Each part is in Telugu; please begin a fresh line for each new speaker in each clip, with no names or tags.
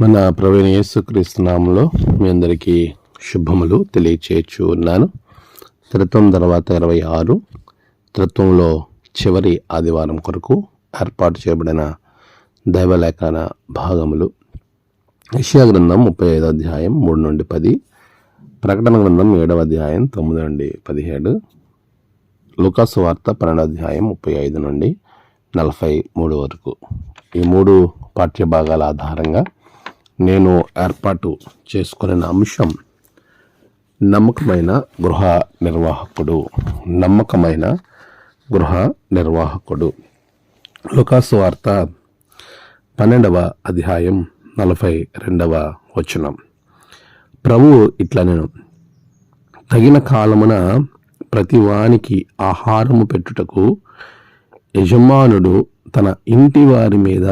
మన ప్రవీణ యేసుక్రీస్తునామంలో మీ అందరికీ శుభములు తెలియచేయచ్చు ఉన్నాను త్రిత్వం తర్వాత ఇరవై ఆరు. త్రిత్వంలో చివరి ఆదివారం కొరకు ఏర్పాటు చేయబడిన దైవలేఖన భాగములు. యెషయా గ్రంథం ముప్పై ఐదో అధ్యాయం మూడు నుండి పది. ప్రకటన గ్రంథం ఏడవ అధ్యాయం తొమ్మిది నుండి పదిహేడు. లుకాసు వార్త పన్నెండో అధ్యాయం ముప్పై ఐదు నుండి నలభై మూడు వరకు. ఈ మూడు పాఠ్య భాగాల ఆధారంగా నేను ఏర్పాటు చేసుకున్న అంశం నమ్మకమైన గృహ నిర్వాహకుడు. నమ్మకమైన గృహ నిర్వాహకుడు. లుకాసు వార్త పన్నెండవ అధ్యాయం నలభై రెండవ వచనం. ప్రభువు ఇట్లా నేను తగిన కాలమున ప్రతివానికి ఆహారము పెట్టుటకు యజమానుడు తన ఇంటి వారి మీద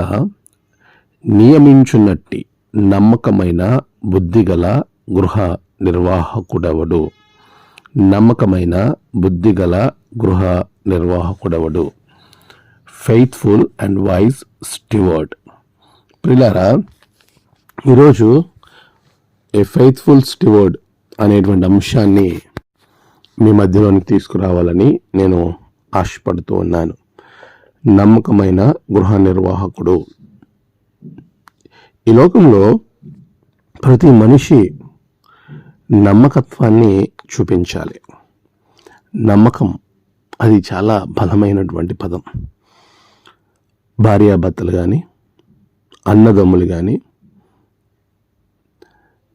నియమించున్నట్టి నమ్మకమైన బుద్ధిగల గృహ నిర్వాహకుడవడు? నమ్మకమైన బుద్ధిగల గృహ నిర్వాహకుడవడు? ఫెయిత్ఫుల్ అండ్ వైజ్ స్టివర్డ్ ప్రిలారా ఈరోజు ఏ ఫెయిత్ఫుల్ స్టివర్డ్ అనేటువంటి అంశాన్ని మీ మధ్యలోనికి తీసుకురావాలని నేను ఆశపడుతూ ఉన్నాను. నమ్మకమైన గృహ నిర్వాహకుడు. ఈ లోకంలో ప్రతి మనిషి నమ్మకత్వాన్ని చూపించాలి. నమ్మకం అది చాలా బలమైనటువంటి పదం. భార్యాభర్తలు కానీ అన్నదమ్ములు కానీ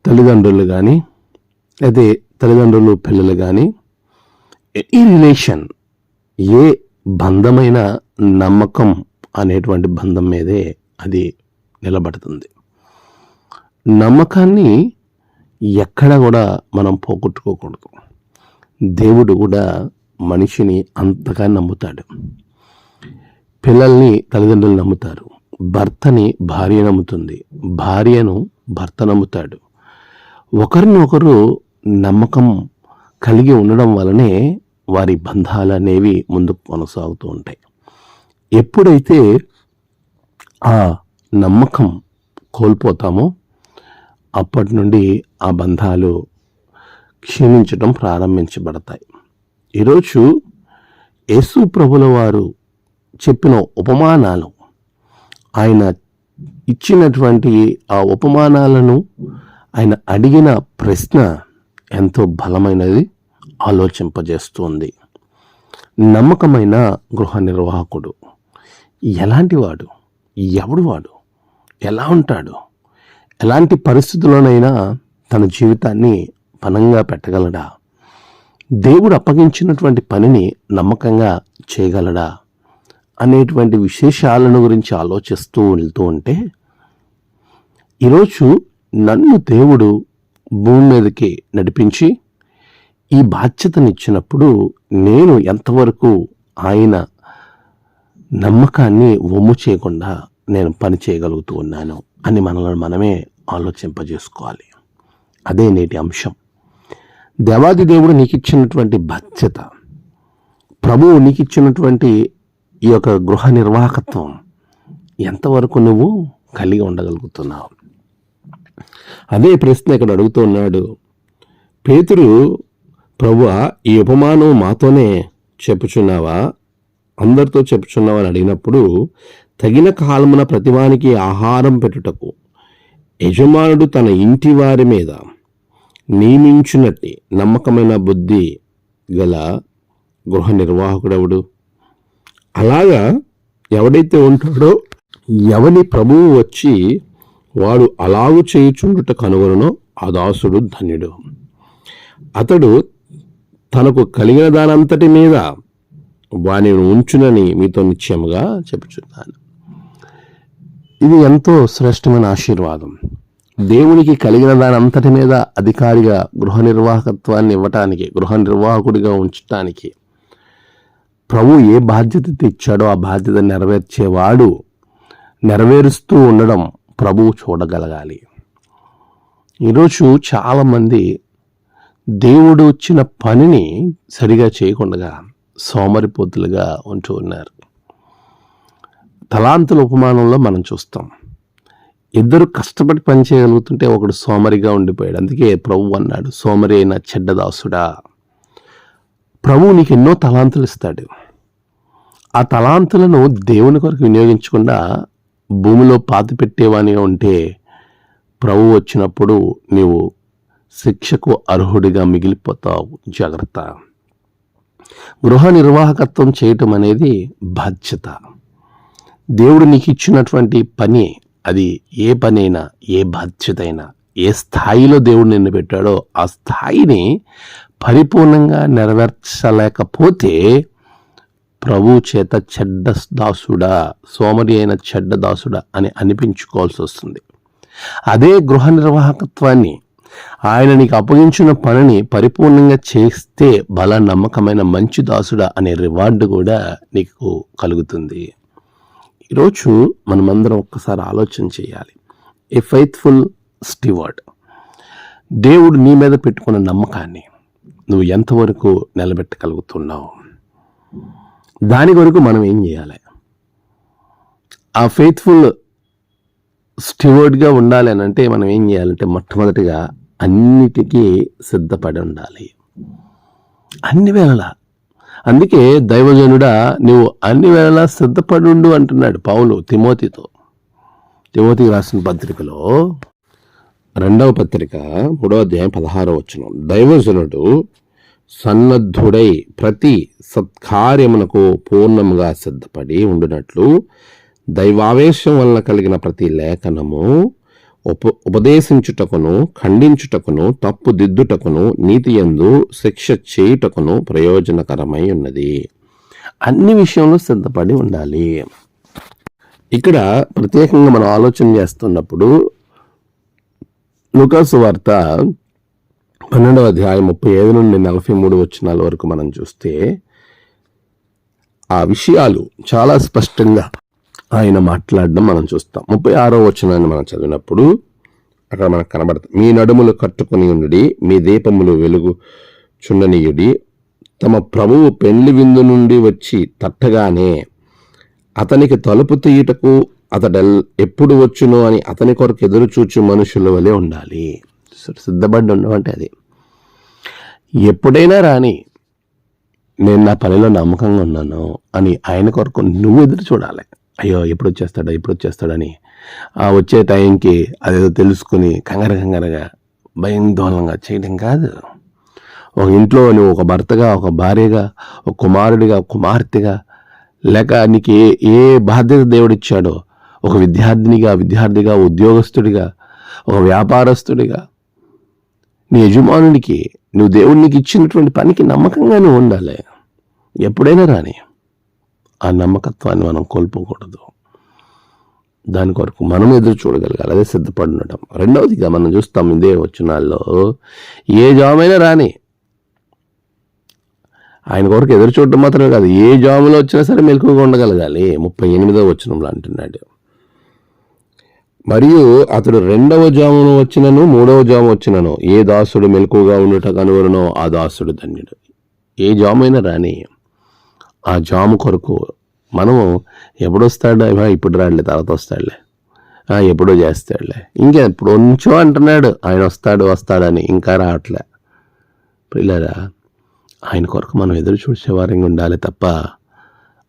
తల్లిదండ్రులు కానీ అయితే తల్లిదండ్రులు పిల్లలు కానీ ఈ రిలేషన్ ఏ బంధమైన నమ్మకం అనేటువంటి బంధం మీదే అది నిలబడుతుంది. నమ్మకాన్ని ఎక్కడ కూడా మనం పోగొట్టుకోకూడదు. దేవుడు కూడా మనిషిని అంతగా నమ్ముతాడు. పిల్లల్ని తల్లిదండ్రులు నమ్ముతారు. భర్తని భార్య నమ్ముతుంది. భార్యను భర్త నమ్ముతాడు. ఒకరినొకరు నమ్మకం కలిగి ఉండడం వలనే వారి బంధాలు అనేవి ముందుకు కొనసాగుతూ ఉంటాయి. ఎప్పుడైతే ఆ నమ్మకం కోల్పోతామో అప్పటి నుండి ఆ బంధాలు క్షీణించడం ప్రారంభించబడతాయి. ఈరోజు యేసు ప్రభుల వారు చెప్పిన ఉపమానాలు ఆయన ఇచ్చినటువంటి ఆ ఉపమానాలను ఆయన అడిగిన ప్రశ్న ఎంతో బలమైనది ఆలోచింపజేస్తుంది. నమ్మకమైన గృహ నిర్వాహకుడు ఎలాంటి వాడు? ఎవడు వాడు? ఎలా ఉంటాడు? ఎలాంటి పరిస్థితుల్లోనైనా తన జీవితాన్ని పనంగా పెట్టగలడా? దేవుడు అప్పగించినటువంటి పనిని నమ్మకంగా చేయగలడా? అనేటువంటి విశేషాలను గురించి ఆలోచిస్తూ వెళ్తూ ఉంటే ఈరోజు నన్ను దేవుడు భూమి మీదకి నడిపించి ఈ బాధ్యతనిచ్చినప్పుడు నేను ఎంతవరకు ఆయన నమ్మకాన్ని ఒమ్ము చేయకుండా నేను పని చేయగలుగుతూ ఉన్నాను అని మనల్ని మనమే ఆలోచింపజేసుకోవాలి. అదే నేటి అంశం. దేవాది దేవుడు నీకు ఇచ్చినటువంటి బాధ్యత. ప్రభువు నీకు ఇచ్చినటువంటి ఈ యొక్క గృహ నిర్వాహకత్వం ఎంతవరకు నువ్వు కలిగి ఉండగలుగుతున్నావు? అదే ప్రశ్న ఇక్కడ అడుగుతున్నాడు పేతురు ప్రభు ఈ ఉపమానం మాతోనే చెప్పుచున్నావా? అందరితో చెప్పుచున్నావా? అని అడిగినప్పుడు తగిన కాలమున ప్రతివానికి ఆహారం పెట్టుటకు యజమానుడు తన ఇంటి వారి మీద నియమించునట్టి నమ్మకమైన బుద్ధి గల గృహ నిర్వాహకుడెవడు? అలాగా ఎవడైతే ఉంటాడో ఎవని ప్రభువు వచ్చి వాడు అలాగు చేయుచుండుట కనుగొనో ఆ దాసుడు ధన్యుడు. అతడు తనకు కలిగిన దానంతటి మీద వానిని ఉంచునని మీతో నిశ్చయముగా చెప్పుచున్నాను. ఇది ఎంతో శ్రేష్టమైన ఆశీర్వాదం. దేవునికి కలిగిన దాని అంతటి మీద అధికారిగా గృహ నిర్వాహకత్వాన్ని ఇవ్వటానికి గృహ నిర్వాహకుడిగా ఉంచటానికి ప్రభు ఏ బాధ్యత తెచ్చాడో ఆ బాధ్యత నెరవేర్చేవాడు నెరవేరుస్తూ ఉండడం ప్రభువు చూడగలగాలి. ఈరోజు చాలామంది దేవుడు వచ్చిన పనిని సరిగా చేయకుండా సోమరిపోతులుగా ఉంటూ ఉన్నారు. తలాంతుల ఉపమానంలో మనం చూస్తాం. ఇద్దరు కష్టపడి పని చేయగలుగుతుంటే ఒకడు సోమరిగా ఉండిపోయాడు. అందుకే ప్రభు అన్నాడు సోమరి అయిన చెడ్డదాసుడా ప్రభువు నీకు ఎన్నో తలాంతులు ఇస్తాడు. ఆ తలాంతులను దేవుని కొరకు వినియోగించకుండా భూమిలో పాతి పెట్టేవానిగా ఉంటే ప్రభు వచ్చినప్పుడు నీవు శిక్షకు అర్హుడిగా మిగిలిపోతావు. జాగ్రత్త. గృహ నిర్వాహకత్వం చేయటం అనేది బాధ్యత. దేవుడు నీకు ఇచ్చినటువంటి పని అది ఏ పనైనా ఏ బాధ్యత అయినా ఏ స్థాయిలో దేవుడు నిన్ను పెట్టాడో ఆ స్థాయిని పరిపూర్ణంగా నెరవేర్చలేకపోతే ప్రభు చేత చెడ్డ దాసుడా సోమరి అయిన చెడ్డ దాసుడా అని అనిపించుకోవాల్సి వస్తుంది. అదే గృహ నిర్వాహకత్వాన్ని ఆయన నీకు అప్పగించిన పనిని పరిపూర్ణంగా చేస్తే బల నమ్మకమైన మంచి దాసుడా అనే రివార్డు కూడా నీకు కలుగుతుంది. ఈరోజు మనమందరం ఒక్కసారి ఆలోచన చేయాలి. ఏ ఫైత్ఫుల్ స్టివర్డ్ దేవుడు నీ మీద పెట్టుకున్న నమ్మకాన్ని నువ్వు ఎంతవరకు నిలబెట్టగలుగుతున్నావు? దాని వరకు మనం ఏం చేయాలి? ఆ ఫెయిత్ఫుల్ స్టివర్డ్గా ఉండాలి అని అంటే మనం ఏం చేయాలంటే మొట్టమొదటిగా అన్నిటికీ సిద్ధపడి ఉండాలి. అన్ని వేళలా అందుకే దైవజనుడా నువ్వు అన్ని వేళలా సిద్ధపడి ఉండు అంటున్నాడు పౌలు తిమోతితో. తిమోతికి రాసిన పత్రికలో రెండవ పత్రిక మూడవ అధ్యాయం పదహారవ వచనం. దైవజనుడు సన్నద్ధుడై ప్రతి సత్కార్యమునకు పూర్ణముగా సిద్ధపడి ఉండునట్లు దైవావేశం వలన కలిగిన ప్రతి లేఖనము ఉప ఉపదేశించుటకును ఖండించుటకును తప్పు దిద్దుటకును నీతి యందు శిక్ష చేయుటకును ప్రయోజనకరమై ఉన్నది. అన్ని విషయంలో సిద్ధపడి ఉండాలి. ఇక్కడ ప్రత్యేకంగా మనం ఆలోచన చేస్తున్నప్పుడు లుకాసు వార్త పన్నెండవ అధ్యాయం ముప్పై ఐదు నుండి నలభై మూడు వచ్చినాల వరకు మనం చూస్తే ఆ విషయాలు చాలా స్పష్టంగా ఆయన మాట్లాడడం మనం చూస్తాం. ముప్పై ఆరో వచనాన్ని మనం చదివినప్పుడు అక్కడ మనకు కనబడుతుంది మీ నడుములు కట్టుకుని ఉండి మీ దీపములు వెలుగు చుండనీయుడి తమ ప్రభువు పెండ్లి విందు నుండి వచ్చి తట్టగానే అతనికి తలుపు తీయుటకు అతడెల్ ఎప్పుడు వచ్చును అని అతని కొరకు ఎదురు చూచు మనుషుల వలె ఉండాలి. సిద్ధపడి ఉండడం అంటే అది. ఎప్పుడైనా రాని నేను నా పనిలో నమ్మకంగా ఉన్నాను అని ఆయన కొరకు నువ్వు ఎదురు చూడాలి. అయ్యో ఎప్పుడు వచ్చేస్తాడో ఎప్పుడు వచ్చేస్తాడని ఆ వచ్చే టైంకి అదేదో తెలుసుకుని కంగారు కంగారుగా భయందోళనంగా చేయడం కాదు. ఒక ఇంట్లో నువ్వు ఒక భర్తగా ఒక భార్యగా ఒక కుమారుడిగా కుమార్తెగా లేక నీకు ఏ ఏ బాధ్యత దేవుడిచ్చాడో ఒక విద్యార్థినిగా విద్యార్థిగా ఉద్యోగస్తుడిగా ఒక వ్యాపారస్తుడిగా నీ యజమానునికి నువ్వు దేవుడికి ఇచ్చినటువంటి పనికి నమ్మకంగానే ఉండాలి. ఎప్పుడైనా రాని. ఆ నమ్మకత్వాన్ని మనం కోల్పోకూడదు. దాని కొరకు మనం ఎదురు చూడగలగాలి. అదే సిద్ధపడి ఉండటం రెండవదిగా మనం చూస్తాం ఇదే వచ్చినాల్లో ఏ జామైనా రాని. ఆయన కొరకు ఎదురు చూడటం మాత్రమే కాదు ఏ జాములో వచ్చినా సరే మెలకుగా ఉండగలగాలి. ముప్పై ఎనిమిదో వచ్చినంలో అంటున్నాడు. మరియు అతడు రెండవ జామును వచ్చినను మూడవ జాము వచ్చినను ఏ దాసుడు మెలకుగా ఉండుట కనుగొనో ఆ దాసుడు ధన్యుడు. ఏ జామైనా రాని. ఆ జాము కొరకు మనము ఎప్పుడు వస్తాడు ఇప్పుడు రాడులే తర్వాత వస్తాడులే. ఎప్పుడో చేస్తాడులే. ఇంకా ఎప్పుడు ఉంచో అంటున్నాడు. ఆయన వస్తాడు వస్తాడని ఇంకా రావట్లే. పిల్లరా ఆయన కొరకు మనం ఎదురు చూసే వారంగా ఉండాలి తప్ప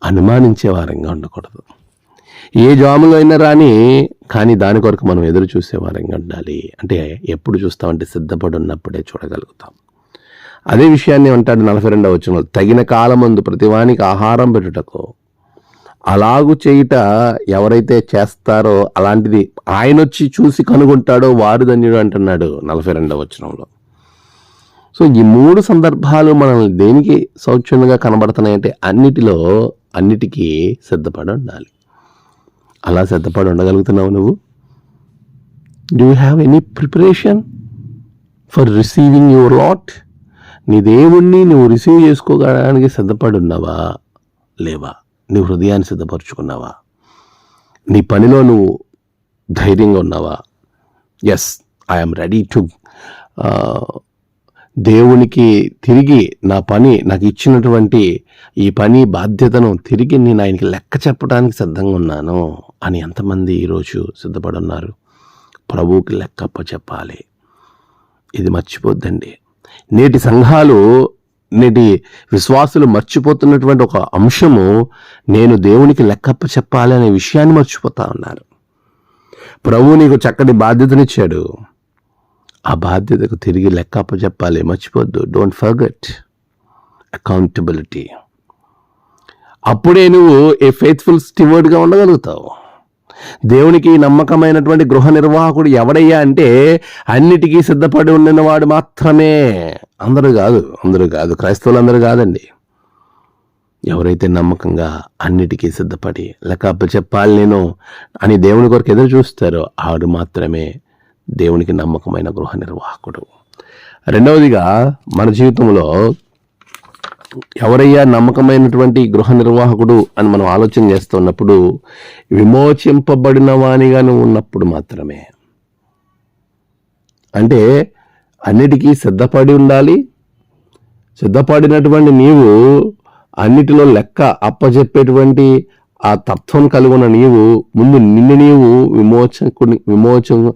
అనుమానించే వారంగా ఉండకూడదు. ఏ జాములో అయినా రాని కానీ దాని కొరకు మనం ఎదురు చూసే వారంగా ఉండాలి. అంటే ఎప్పుడు చూస్తామంటే సిద్ధపడి ఉన్నప్పుడే చూడగలుగుతాం. అదే విషయాన్ని అంటాడు నలభై రెండవ వచ్చిన తగిన కాలమందు ప్రతివానికి ఆహారం పెట్టుటకు. అలాగు చేయుట ఎవరైతే చేస్తారో అలాంటిది ఆయన వచ్చి చూసి కనుగొంటాడో వారు ధన్యుడు అంటున్నాడు నలభై రెండవ వచనంలో. సో ఈ మూడు సందర్భాలు మనల్ని దేనికి సౌచ్యంగా కనబడుతున్నాయంటే అన్నిటిలో అన్నిటికీ సిద్ధపడి ఉండాలి. అలా సిద్ధపడి ఉండగలుగుతున్నావు నువ్వు? Do have any preparation for receiving your lot నీ దేవుణ్ణి నువ్వు రిసీవ్ చేసుకోవడానికి సిద్ధపడి ఉన్నావా లేవా? నీ హృదయాన్ని సిద్ధపరచుకున్నావా? నీ పనిలో నువ్వు ధైర్యంగా ఉన్నావా? ఎస్ ఐఎమ్ రెడీ టు దేవునికి తిరిగి నా పని నాకు ఇచ్చినటువంటి ఈ పని బాధ్యతను తిరిగి నేను ఆయనకి లెక్క చెప్పడానికి సిద్ధంగా ఉన్నాను అని ఎంతమంది ఈరోజు సిద్ధపడున్నారు. ప్రభువుకి లెక్కప్ప చెప్పాలి ఇది మర్చిపోద్దండి. నేటి సంఘాలు నేటి విశ్వాసులు మర్చిపోతున్నటువంటి ఒక అంశము నేను దేవునికి లెక్కప్ప చెప్పాలి అనే విషయాన్ని మర్చిపోతా ఉన్నారు. ప్రభువు నీకు చక్కటి బాధ్యతనిచ్చాడు. ఆ బాధ్యతకు తిరిగి లెక్కప్ప చెప్పాలి మర్చిపోద్దు. డోంట్ ఫర్గెట్ అకౌంటబిలిటీ అప్పుడే నువ్వు ఏ ఫెయిత్ఫుల్ స్టివర్డ్గా ఉండగలుగుతావు. దేవునికి నమ్మకమైనటువంటి గృహ నిర్వాహకుడు ఎవడయ్యా అంటే అన్నిటికీ సిద్ధపడి ఉండినవాడు మాత్రమే. అందరూ కాదు అందరూ కాదు క్రైస్తవులు కాదండి. ఎవరైతే నమ్మకంగా అన్నిటికీ సిద్ధపడి లెక్క చెప్పాలి నేను అని దేవుని కొరకు ఎదురు చూస్తారో ఆడు మాత్రమే దేవునికి నమ్మకమైన గృహ నిర్వాహకుడు. రెండవదిగా మన జీవితంలో ఎవరయ్యా నమ్మకమైనటువంటి గృహ నిర్వాహకుడు అని మనం ఆలోచన చేస్తున్నప్పుడు విమోచింపబడిన వానిగా నువ్వు ఉన్నప్పుడు మాత్రమే. అంటే అన్నిటికీ సిద్ధపడి ఉండాలి. సిద్ధపడినటువంటి నీవు అన్నిటిలో లెక్క అప్పచెప్పేటువంటి ఆ తత్వం కలిగిన నీవు ముందు నిన్ను నీవు విమోచకుని విమోచ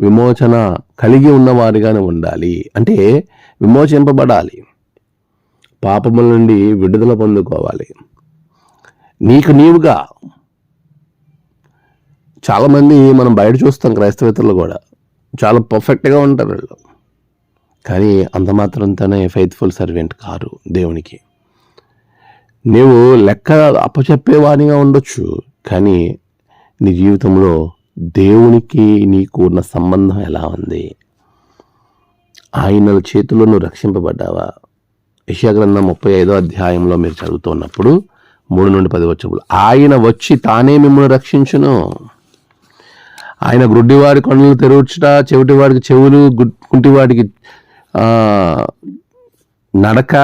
విమోచన కలిగి ఉన్నవారిగానే ఉండాలి. అంటే విమోచింపబడాలి. పాపముల నుండి విడుదల పొందుకోవాలి. నీకు నీవుగా. చాలామంది మనం బయట చూస్తాం క్రైస్తవేతలు కూడా. చాలా పర్ఫెక్ట్గా ఉంటారు వాళ్ళు. కానీ అంత మాత్రంతోనే ఫెయిత్ఫుల్ సర్వెంట్ కారు దేవునికి. నీవు లెక్క అప్పచెప్పేవానిగా ఉండొచ్చు కానీ నీ జీవితంలో దేవునికి నీకు ఉన్న సంబంధం ఎలా ఉంది? ఆయన చేతుల్లో నువ్వు రక్షింపబడ్డావా? యశాగ్రంథం ముప్పై ఐదో అధ్యాయంలో మీరు చదువుతున్నప్పుడు మూడు నుండి పది వచ్చప్పుడు ఆయన వచ్చి తానే మిమ్మల్ని రక్షించును. ఆయన గ్రుడ్డివాడి కొండలు తెరవచ్చుట చెవిటివాడికి చెవులు కుంటివాడికి నడక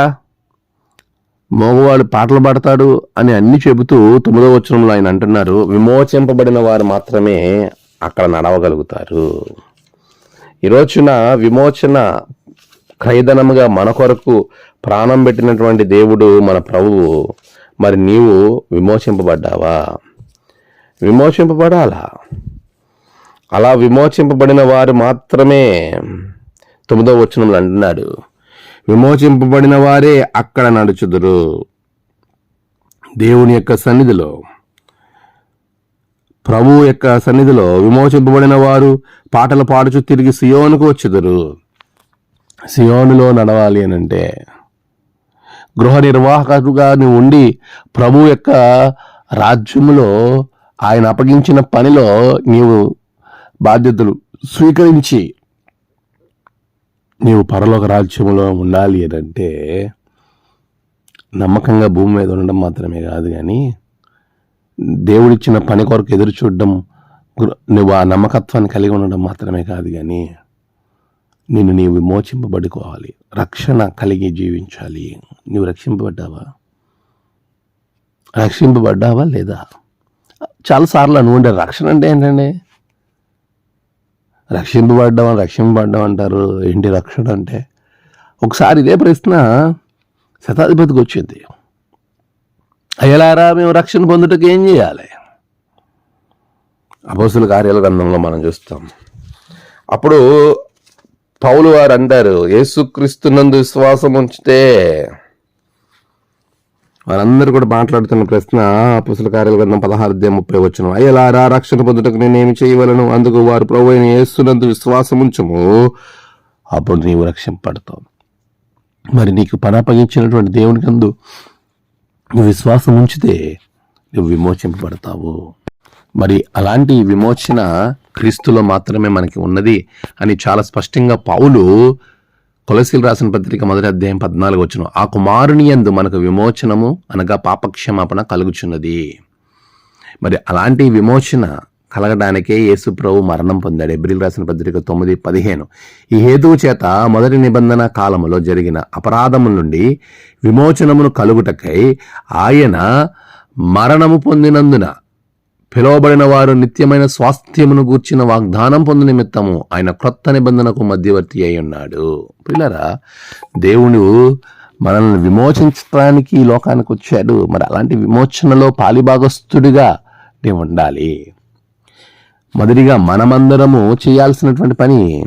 మగవాడు పాటలు పాడతాడు అని అన్ని చెబుతూ తొమ్మిదో వచనంలో ఆయన అంటున్నారు విమోచింపబడిన వారు మాత్రమే అక్కడ నడవగలుగుతారు. ఈరోజున విమోచన ఖైదనముగా మన కొరకు ప్రాణం పెట్టినటువంటి దేవుడు మన ప్రభువు. మరి నీవు విమోచింపబడ్డావా? విమోచింపబడాలా? అలా విమోచింపబడిన వారు మాత్రమే తొమ్మిదో వచనంలో అంటున్నాడు. విమోచింపబడిన వారే అక్కడ నడుచుదురు. దేవుని యొక్క సన్నిధిలో ప్రభు యొక్క సన్నిధిలో విమోచింపబడిన వారు పాటలు పాడుచు తిరిగి సియోనుకు వచ్చుదురు. సియోనులో నడవాలి అని అంటే గృహ నిర్వాహకుగా నువ్వు ఉండి ప్రభు యొక్క రాజ్యములో ఆయన అప్పగించిన పనిలో నీవు బాధ్యతలు స్వీకరించి నీవు పరలోక రాజ్యంలో ఉండాలి అంటే నమ్మకంగా భూమి మీద ఉండడం మాత్రమే కాదు కానీ దేవుడిచ్చిన పని కొరకు ఎదురు చూడడం నువ్వు ఆ నమ్మకత్వాన్ని కలిగి ఉండడం మాత్రమే కాదు కానీ నిన్ను నీవు విమోచింపబడుకోవాలి. రక్షణ కలిగి జీవించాలి. నువ్వు రక్షింపబడ్డావా? రక్షింపబడ్డావా లేదా? చాలాసార్లు అనుకుంటే రక్షణ అంటే ఏంటండి? రక్షింపబడ్డం రక్షింపబడ్డం అంటారు ఏంటి రక్షణ అంటే? ఒకసారి ఇదే ప్రశ్న శతాధిపతికి వచ్చింది. అయ్యలారా మేము రక్షణ పొందుటకు ఏం చేయాలి? అపోసుల కార్యాల గ్రంథంలో మనం చూస్తాం. అప్పుడు పౌలు వారు అంటారు యేసుక్రీస్తునందు విశ్వాసం ఉంచితే వారందరూ కూడా మాట్లాడుతున్న ప్రశ్న పుస్తక కార్యాల గ్రంథం పదహారు దే ముప్పై వచ్చిన అయ్యలారా రక్షణ పొందుటకు నేనేమి చేయవలను? అందుకు వారు ప్రభు అయిన యేసునందు విశ్వాసం ఉంచము. అప్పుడు నీవు రక్షింపడతావు మరి నీకు పని అప్పగించినటువంటి దేవునికి అందు నువ్వు విశ్వాసం ఉంచితే నువ్వు విమోచింపబడతావు. మరి అలాంటి విమోచన క్రీస్తులో మాత్రమే మనకి ఉన్నది అని చాలా స్పష్టంగా పౌలు కొలసీలు రాసిన పత్రిక మొదటి అధ్యాయం పద్నాలుగు వచ్చిన ఆ కుమారుని ఎందు మనకు విమోచనము అనగా పాపక్షమాపణ కలుగుచున్నది. మరి అలాంటి విమోచన కలగడానికే యేసు ప్రభు మరణం పొందాడు. ఎబ్రిల్ రాసిన పత్రిక తొమ్మిది పదిహేను. ఈ హేతువు చేత మొదటి నిబంధన కాలములో జరిగిన అపరాధముల నుండి విమోచనమును కలుగుటకై ఆయన మరణము పొందినందున పిలువబడిన వారు నిత్యమైన స్వాస్థ్యమును గూర్చిన వాగ్దానం పొందు నిమిత్తము ఆయన క్రొత్త నిబంధనకు మధ్యవర్తి అయి ఉన్నాడు. పిల్లరా దేవుడు మనల్ని విమోచించడానికి ఈ లోకానికి వచ్చాడు. మరి అలాంటి విమోచనలో పాలిభాగస్తుడిగా నేను ఉండాలి. మొదటిగా మనమందరము చేయాల్సినటువంటి పని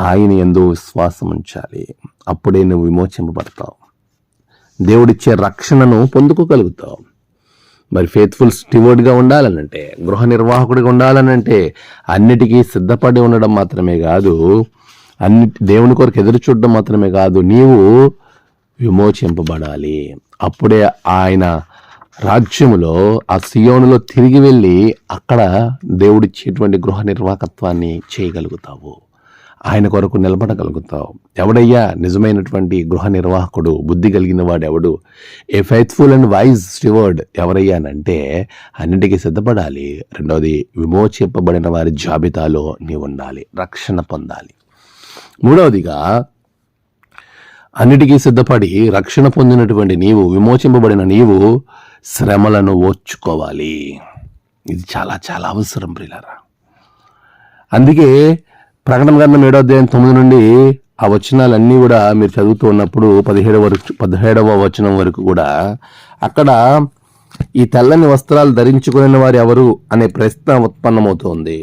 ఆయన ఎందు విశ్వాసం ఉంచాలి. అప్పుడే నువ్వు విమోచింపబడతావు. దేవుడిచ్చే రక్షణను పొందుకోగలుగుతావు. మరి ఫేత్ఫుల్ స్టివర్డ్గా ఉండాలనంటే గృహ నిర్వాహకుడిగా ఉండాలనంటే అన్నిటికీ సిద్ధపడి ఉండడం మాత్రమే కాదు అన్ని దేవుని కొరకు ఎదురు చూడడం మాత్రమే కాదు నీవు విమోచింపబడాలి. అప్పుడే ఆయన రాజ్యములో ఆ సియోనులో తిరిగి వెళ్ళి అక్కడ దేవుడిచ్చేటువంటి గృహ నిర్వాహకత్వాన్ని చేయగలుగుతావు. ఆయన కొరకు నిలబడగలుగుతావు. ఎవడయ్యా? నిజమైనటువంటి గృహ నిర్వాహకుడు బుద్ధి కలిగిన వాడు ఎవడు a faithful and wise steward ఎవరయ్యానంటే అన్నిటికీ సిద్ధపడాలి. రెండవది విమోచింపబడిన వారి జాబితాలో నీవు ఉండాలి. రక్షణ పొందాలి. మూడవదిగా అన్నిటికీ సిద్ధపడి రక్షణ పొందినటువంటి నీవు విమోచింపబడిన నీవు శ్రమలను ఓర్చుకోవాలి. ఇది చాలా చాలా అవసరం ప్రిలరా అందుకే ప్రకటన గ్రంథం ఏడో అధ్యాయం తొమ్మిది నుండి ఆ వచనాలన్నీ కూడా మీరు చదువుతూ ఉన్నప్పుడు పదిహేడవ వరకు పదిహేడవ వచనం వరకు కూడా అక్కడ ఈ తెల్లని వస్త్రాలు ధరించుకునే వారు ఎవరు అనే ప్రశ్న ఉత్పన్నమవుతోంది.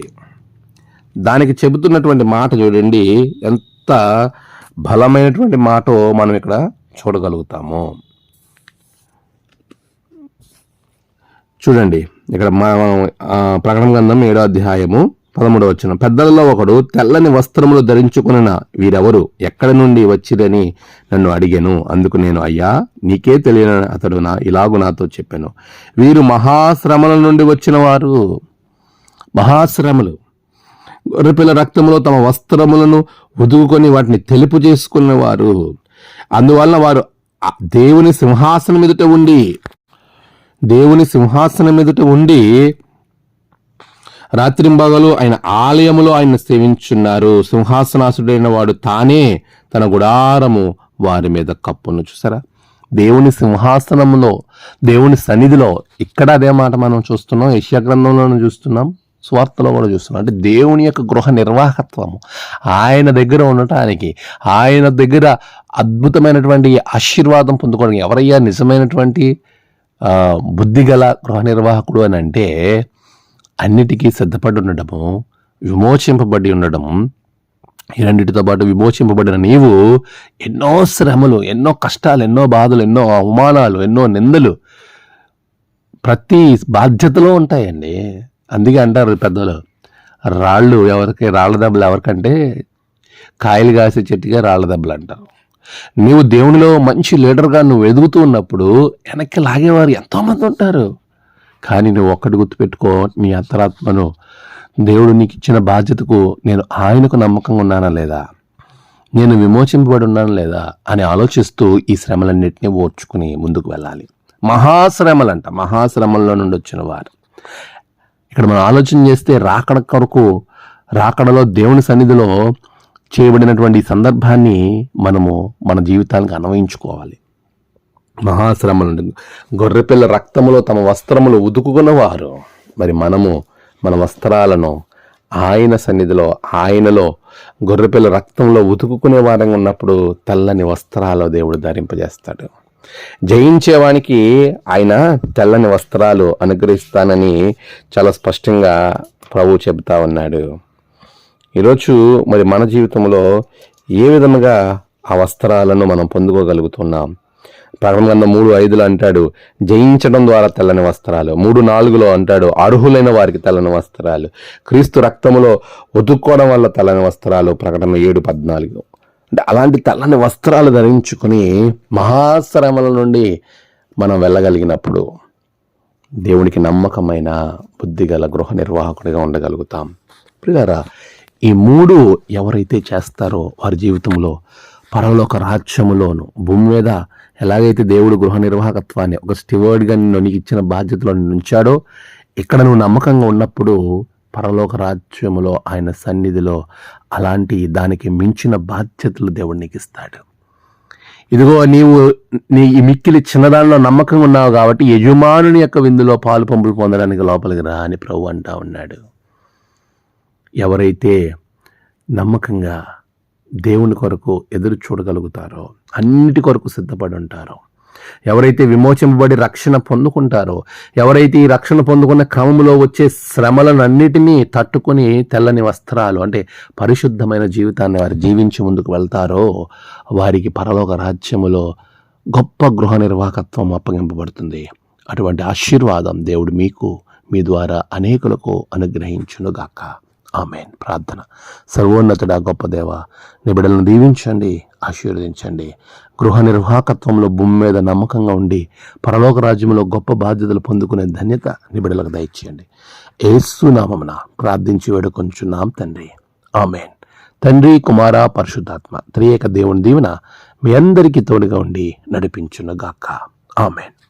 దానికి చెబుతున్నటువంటి మాట చూడండి ఎంత బలమైనటువంటి మాట మనం ఇక్కడ చూడగలుగుతాము. చూడండి ఇక్కడ మనం ప్రకటన గ్రంథం ఏడో అధ్యాయము పదమూడవ వచ్చిన పెద్దలలో ఒకడు తెల్లని వస్త్రములు ధరించుకున్న వీరెవరు? ఎక్కడి నుండి వచ్చిరని నన్ను అడిగాను. అందుకు నేను అయ్యా నీకే తెలియని అతడు నా ఇలాగు నాతో చెప్పాను. వీరు మహాశ్రమల నుండి వచ్చిన వారు మహాశ్రమలు. గొర్రెపిల్ల రక్తములో తమ వస్త్రములను ఉదుగుకొని వాటిని తెలుపు చేసుకున్నవారు. అందువలన వారు దేవుని సింహాసనం ఎదుట ఉండి దేవుని సింహాసనం ఎదుట ఉండి రాత్రింబగలు ఆయన ఆలయములో ఆయన సేవించున్నారు సింహాసనాసుడైన వాడు తానే తన గుడారము వారి మీద కప్పును. చూసారా? దేవుని సింహాసనంలో దేవుని సన్నిధిలో ఇక్కడ అదే మాట మనం చూస్తున్నాం. యశ్యా గ్రంథంలోనూ చూస్తున్నాం. స్వార్థలో కూడా చూస్తున్నాం. అంటే దేవుని యొక్క గృహ నిర్వాహకత్వము. ఆయన దగ్గర ఉండటానికి ఆయన దగ్గర అద్భుతమైనటువంటి ఆశీర్వాదం పొందుకోవడానికి ఎవరయ్యా నిజమైనటువంటి బుద్ధిగల గృహ నిర్వాహకుడు అని అంటే అన్నిటికీ సిద్ధపడి ఉండడము విమోచింపబడి ఉండడం ఈ రెండింటితో పాటు విమోచింపబడిన నీవు ఎన్నో శ్రమలు ఎన్నో కష్టాలు ఎన్నో బాధలు ఎన్నో అవమానాలు ఎన్నో నిందలు ప్రతి బాధ్యతలో ఉంటాయండి. అందుకే అంటారు పెద్దలు రాళ్ళు ఎవరికి రాళ్ళ దెబ్బలు ఎవరికంటే కాయలు కాసే చెట్టుగా రాళ్ళ దెబ్బలు అంటారు. నీవు దేవునిలో మంచి లీడర్గా నువ్వు ఎదుగుతూ ఉన్నప్పుడు వెనక్కి లాగేవారు ఎంతోమంది ఉంటారు. కానీ నువ్వు ఒక్కటి గుర్తుపెట్టుకో నీ అంతరాత్మను దేవుడు నీకు ఇచ్చిన బాధ్యతకు నేను ఆయనకు నమ్మకంగా ఉన్నానా లేదా? నేను విమోచింపబడి ఉన్నాను లేదా? అని ఆలోచిస్తూ ఈ శ్రమలన్నింటినీ ఓర్చుకుని ముందుకు వెళ్ళాలి. మహాశ్రమలంట. మహాశ్రమల్లో నుండి వచ్చిన వారు. ఇక్కడ మనం ఆలోచన చేస్తే రాకడ కొరకు రాకడలో దేవుని సన్నిధిలో చేయబడినటువంటి సందర్భాన్ని మనము మన జీవితానికి అన్వయించుకోవాలి. మహాశ్రమలు గొర్రెపిల్ల రక్తములో తమ వస్త్రములు ఉదుకుకున్నవారు మరి మనము మన వస్త్రాలను ఆయన సన్నిధిలో ఆయనలో గొర్రెపిల్ల రక్తంలో ఉతుకుకునే వారంగా ఉన్నప్పుడు తెల్లని వస్త్రాలు దేవుడు ధరింపజేస్తాడు. జయించేవానికి ఆయన తెల్లని వస్త్రాలు అనుగ్రహిస్తానని చాలా స్పష్టంగా ప్రభు చెబుతా ఉన్నాడు. ఈరోజు మరి మన జీవితంలో ఏ విధముగా ఆ వస్త్రాలను మనం పొందుకోగలుగుతున్నాం? ప్రకటన గ్రంథం మూడు ఐదులో అంటాడు జయించడం ద్వారా తెల్లని వస్త్రాలు. మూడు నాలుగులో అంటాడు అర్హులైన వారికి తెల్లని వస్త్రాలు. క్రీస్తు రక్తములో ఉతుక్కోవడం వల్ల తెల్లని వస్త్రాలు ప్రకటన ఏడు పద్నాలుగు. అంటే అలాంటి తెల్లని వస్త్రాలు ధరించుకుని మహాశ్రమల నుండి మనం వెళ్ళగలిగినప్పుడు దేవునికి నమ్మకమైన బుద్ధిగల గృహ నిర్వాహకుడిగా ఉండగలుగుతాం. ప్రియారా ఈ మూడు ఎవరైతే చేస్తారో వారి జీవితంలో పరలోక రాజ్యములోను భూమి మీద ఎలాగైతే దేవుడు గృహ నిర్వాహకత్వాన్ని ఒక స్టివర్డ్గా నిన్ను నీకు ఇచ్చిన బాధ్యతలో నుంచాడో ఉంచాడో ఇక్కడ నువ్వు నమ్మకంగా ఉన్నప్పుడు పరలోక రాజ్యములో ఆయన సన్నిధిలో అలాంటి దానికి మించిన బాధ్యతలు దేవుడు నీకు ఇస్తాడు ఇదిగో నీవు నీ ఈ మిక్కిలి చిన్నదానిలో నమ్మకంగా ఉన్నావు కాబట్టి యజమానుని యొక్క విందులో పాలు పంపులు పొందడానికి లోపలికి రా అని ప్రభు అంటా ఉన్నాడు. ఎవరైతే నమ్మకంగా దేవుని కొరకు ఎదురు చూడగలుగుతారో అన్నిటి కొరకు సిద్ధపడి ఉంటారో ఎవరైతే విమోచింపబడి రక్షణ పొందుకుంటారో ఎవరైతే ఈ రక్షణ పొందుకున్న క్రమంలో వచ్చే శ్రమలనన్నిటినీ తట్టుకొని తెల్లని వస్త్రాలు అంటే పరిశుద్ధమైన జీవితాన్ని వారు జీవించి ముందుకు వెళ్తారో వారికి పరలోక రాజ్యములో గొప్ప గృహ నిర్వాహకత్వం అప్పగింపబడుతుంది. అటువంటి ఆశీర్వాదం దేవుడు మీకు మీ ద్వారా అనేకులకు అనుగ్రహించునుగాక. ఆమెన్. ప్రార్థన. సర్వోన్నతుడా గొప్ప దేవ నిబిడలను దీవించండి ఆశీర్వదించండి. గృహ నిర్వాహకత్వంలో భూమి మీద నమ్మకంగా ఉండి పరలోక రాజ్యంలో గొప్ప బాధ్యతలు పొందుకునే ధన్యత నిబిడలకు దయచేయండి. ఏసు నామమున ప్రార్థించి వేడుకొంచున్నాం తండ్రి. ఆమెన్. తండ్రి కుమార పరిశుద్ధాత్మ త్రియేక దేవుని దీవెన మీ అందరికీ తోడుగా ఉండి నడిపించునుగాక. ఆమెన్.